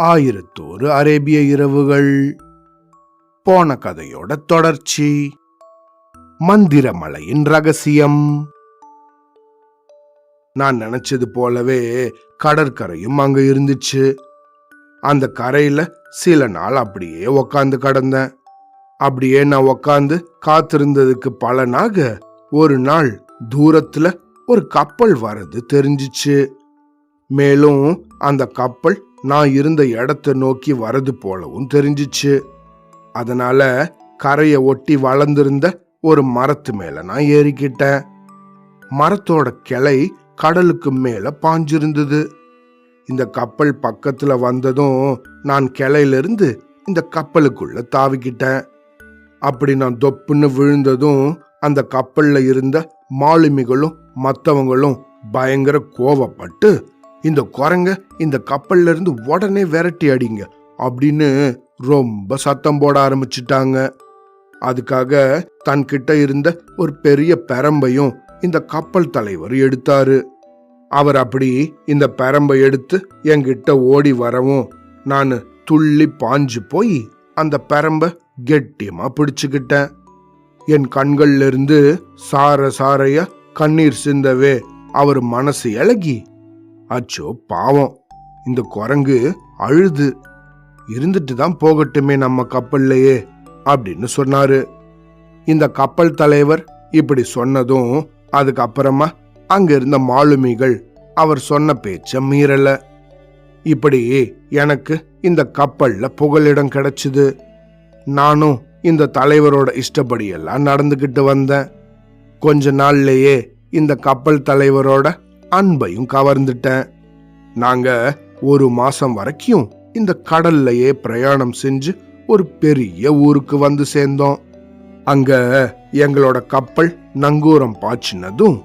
ஆயிரத்தோரு அரேபிய இரவுகள். போன கதையோட தொடர்ச்சி. மந்திரமலையின் ரகசியம். நான் நினைச்சது போலவே கடற்கரையும் அங்க இருந்துச்சு. அந்த கரையில சில நாள் அப்படியே உக்காந்து கடந்தேன். அப்படியே நான் உக்காந்து காத்திருந்ததுக்கு பலனாக ஒரு நாள் தூரத்துல ஒரு கப்பல் வர்றது தெரிஞ்சிச்சு. மேலும் அந்த கப்பல் நான் இருந்த இடத்தை நோக்கி வரது போலவும் தெரிஞ்சிச்சு. அதனால கரையை ஒட்டி வளர்ந்திருந்த ஒரு மரத்து மேல நான் ஏறிக்கிட்டேன். மரத்தோட கிளை கடலுக்கு மேல பாஞ்சிருந்தது. இந்த கப்பல் பக்கத்துல வந்ததும் நான் கிளையிலிருந்து இந்த கப்பலுக்குள்ள தாவிக்கிட்டேன். அப்படி நான் தொப்புன்னு விழுந்ததும் அந்த கப்பல்ல இருந்த மாலுமிகளும் மற்றவங்களும் பயங்கர கோவப்பட்டு இந்த குரங்க இந்த கப்பல்ல இருந்து உடனே விரட்டி அடிங்க அப்படின்னு ரொம்ப சத்தம் போட ஆரம்பிச்சிட்டாங்க. அதுக்காக தன்கிட்ட இருந்த ஒரு பெரிய பெரம்பையும் இந்த கப்பல் தலைவர் எடுத்தாரு. அவர் அப்படி இந்த பெரம்பை எடுத்து என்கிட்ட ஓடி வரவும் நான் துள்ளி பாஞ்சு போய் அந்த பெரம்ப கெட்டியமா பிடிச்சுக்கிட்டேன். என் கண்கள்ல இருந்து சார சாரைய கண்ணீர் சிந்தவே அவர் மனசு இழகி அச்சோ பாவம். இந்த குரங்கு அழுது இருந்துட்டு தான் போகட்டுமே நம்ம கப்பல்லையே அப்படின்னு சொன்னாரு. இந்த கப்பல் தலைவர் இப்படி சொன்னதும் அதுக்கப்புறமா அங்க இருந்த மாலுமிகள் அவர் சொன்ன பேச்ச மீறல. இப்படி எனக்கு இந்த கப்பல்ல புகலிடம் கிடைச்சது. நானும் இந்த தலைவரோட இஷ்டப்படியெல்லாம் நடந்துக்கிட்டு நடந்துகிட்டு வந்தேன். கொஞ்ச நாள்லயே இந்த கப்பல் தலைவரோட அன்பையும் கவர்ந்துட்டேன். நாங்க ஒரு மாசம் வரைக்கும் இந்த கடல்லையே பிரயாணம் செஞ்சு ஒரு பெரிய ஊருக்கு வந்து சேர்ந்தோம். அங்க எங்களோட கப்பல் நங்கூரம் பாய்ச்சினதும்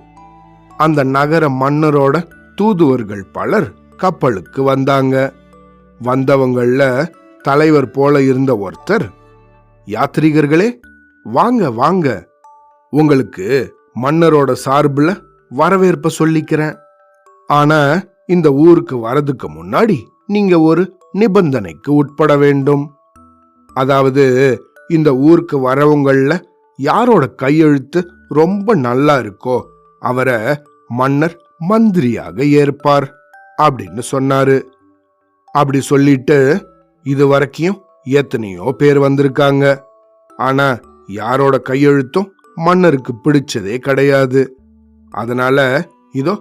அந்த நகர மன்னரோட தூதுவர்கள் பலர் கப்பலுக்கு வந்தாங்க. வந்தவங்கள தலைவர் போல இருந்த ஒருத்தர் யாத்ரீகர்களே வாங்க வாங்க. உங்களுக்கு மன்னரோட சார்புல வரவேற்ப சொல்லிக்கிறேன். ஆனா இந்த ஊருக்கு வரதுக்கு முன்னாடி நீங்க ஒரு நிபந்தனைக்கு உட்பட வேண்டும். அதாவது இந்த ஊருக்கு வரவங்கள யாரோட கையெழுத்து ரொம்ப நல்லா இருக்கோ அவரை மன்னர் மந்திரியாக ஏற்பார் அப்படின்னு சொன்னாரு. அப்படி சொல்லிட்டு இது வரைக்கும் எத்தனையோ பேர் வந்திருக்காங்க. ஆனா யாரோட கையெழுத்தும் மன்னருக்கு பிடிச்சதே கிடையாது. அதனால இதோ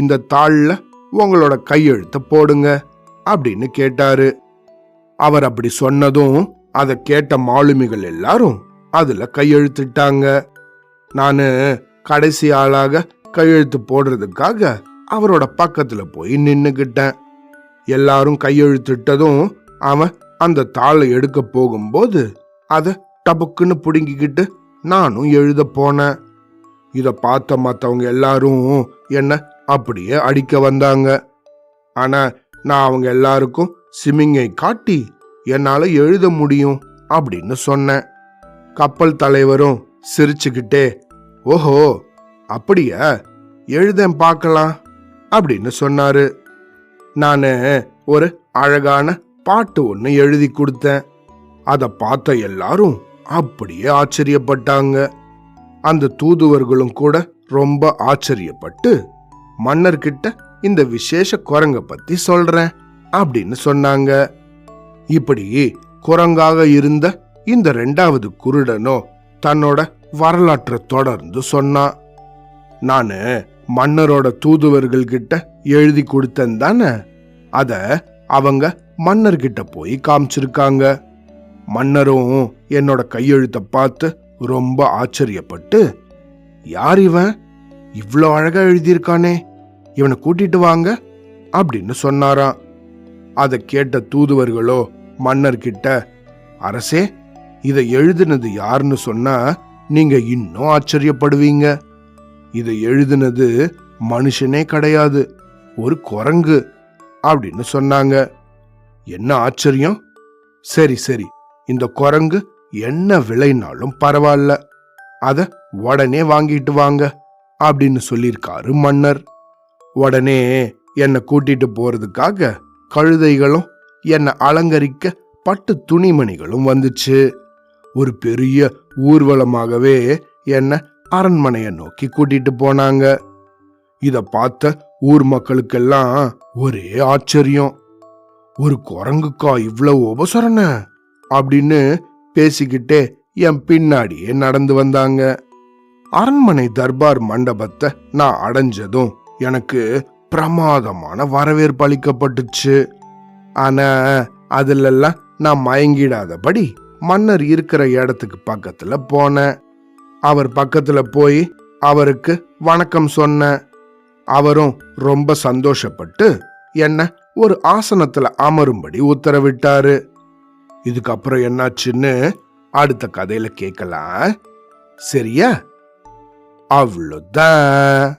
இந்த தாளில் உங்களோட கையெழுத்த போடுங்க அப்படின்னு கேட்டாரு. அவர் அப்படி சொன்னதும் அதை கேட்ட மாலுமிகள் எல்லாரும் அதுல கையெழுத்திட்டாங்க. நானு கடைசி ஆளாக கையெழுத்து போடுறதுக்காக அவரோட பக்கத்துல போய் நின்னுகிட்டேன். எல்லாரும் கையெழுத்திட்டதும் அவன் அந்த தாளை எடுக்க போகும்போது அதை டபுக்குன்னு பிடுங்கிக்கிட்டு நானும் எழுத போனேன். இதை பார்த்த மற்றவங்க எல்லாரும் என்ன அப்படியே அடிக்க வந்தாங்க. ஆனா நான் அவங்க எல்லாருக்கும் சிமிங்கை காட்டி என்னால எழுத முடியும் அப்படின்னு சொன்னேன். கப்பல் தலைவரும் சிரிச்சுக்கிட்டே ஓஹோ அப்படியா? எழுதேன் பார்க்கலாம் அப்படின்னு சொன்னாரு. நான் ஒரு அழகான பாட்டு ஒன்று எழுதி கொடுத்தேன். அதை பார்த்த எல்லாரும் அப்படியே ஆச்சரியப்பட்டாங்க. அந்த தூதுவர்களும் கூட ரொம்ப ஆச்சரியப்பட்டு மன்னர்கிட்ட இந்த விசேஷ குரங்க பத்தி சொல்றேன் அப்படின்னு சொன்னாங்க. இப்படி குரங்காக இருந்த இந்த ரெண்டாவது குருடனோ தன்னோட வரலாற்றை தொடர்ந்து சொன்னான் நானு மன்னரோட தூதுவர்கள் கிட்ட எழுதி கொடுத்தேன் தானே அத அவங்க மன்னர்கிட்ட போய் காமிச்சிருக்காங்க. மன்னரும் என்னோட கையெழுத்தை பார்த்து ரொம்ப ஆச்சரியப்பட்டு யார் இவன்? இவ்வளோ அழகா எழுதியிருக்கானே. இவனை கூட்டிட்டு வாங்க அப்படின்னு சொன்னாராம். அதை கேட்ட தூதுவர்களோ மன்னர்கிட்ட அரசே இதை எழுதினது யாருன்னு சொன்னா நீங்க இன்னும் ஆச்சரியப்படுவீங்க. இதை எழுதினது மனுஷனே கிடையாது ஒரு குரங்கு அப்படின்னு சொன்னாங்க. என்ன ஆச்சரியம்? சரி சரி இந்த குரங்கு என்ன விலைனாலும் பரவாயில்ல. அத உடனே வாங்கிட்டு வாங்க. அப்படின்னு சொல்லியிருக்காரு மன்னர். உடனே என்னை கூட்டிட்டு போறதுக்காக கழுதைகளும் என்னை அலங்கரிக்க பட்டு துணிமணிகளும் வந்துச்சு. ஒரு பெரிய ஊர்வலமாகவே என்னை அரண்மனையை நோக்கி கூட்டிட்டு போனாங்க. இத பார்த்த ஊர் மக்களுக்கெல்லாம் ஒரே ஆச்சரியம். ஒரு குரங்குக்கா இவ்வளவு உபசரண? அப்படின்னு பேசிக்கிட்டே என் பின்னாடியே நடந்து வந்தாங்க. அரண்மனை தர்பார் மண்டபத்தை நான் அடைஞ்சதும் எனக்கு பிரமாதமான வரவேற்பு அளிக்கப்பட்டுச்சு. ஆனா அதுலெல்லாம் நான் மயங்கிடாதபடி மன்னர் இருக்கிற இடத்துக்கு பக்கத்துல போனேன். அவர் பக்கத்துல போய் அவருக்கு வணக்கம் சொன்னேன். அவரும் ரொம்ப சந்தோஷப்பட்டு என்ன ஒரு ஆசனத்துல அமரும்படி உத்தரவிட்டாரு. இதுக்கப்புறம் என்னாச்சுன்னு அடுத்த கதையில கேட்கலாம். சரியா? avludan